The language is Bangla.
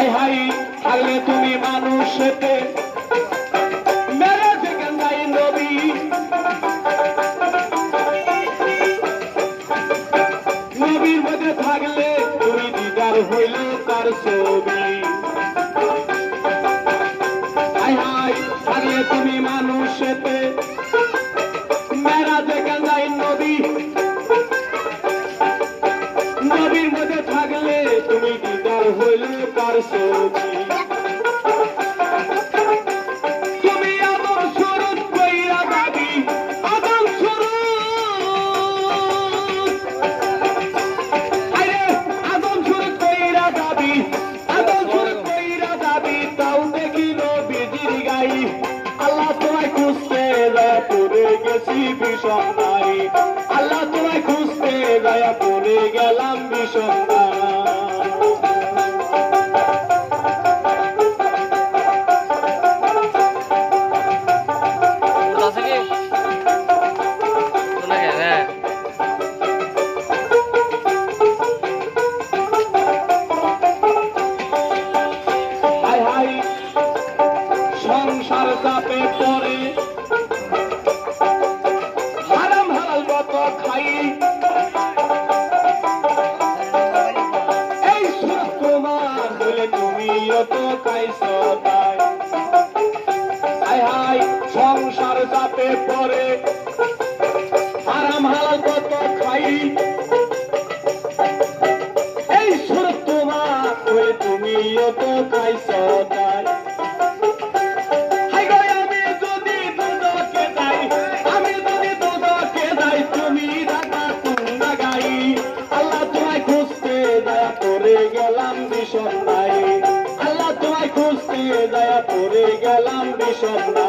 হাই হাই থাকলে তুমি মানুষেতে। নবীর মধ্যে থাকলে তুমি দিদার হইল তার ছবি। হাই হাই থাকলে তুমি মানুষেতে। ভীষণ নাই আল্লাহ তোমায় খুঁজতে দয়া করে গেলাম ভীষণ। সংসার চাপে পড়ে হারাম হালাল কত খাই। এই সুর তোমার বলে তুমি অত খাইছ তাই। হাই হাই সংসার চাপে পড়ে হারাম হালাল কত খাই। ভীষণ নাই পড়ে গেলাম ভীষণ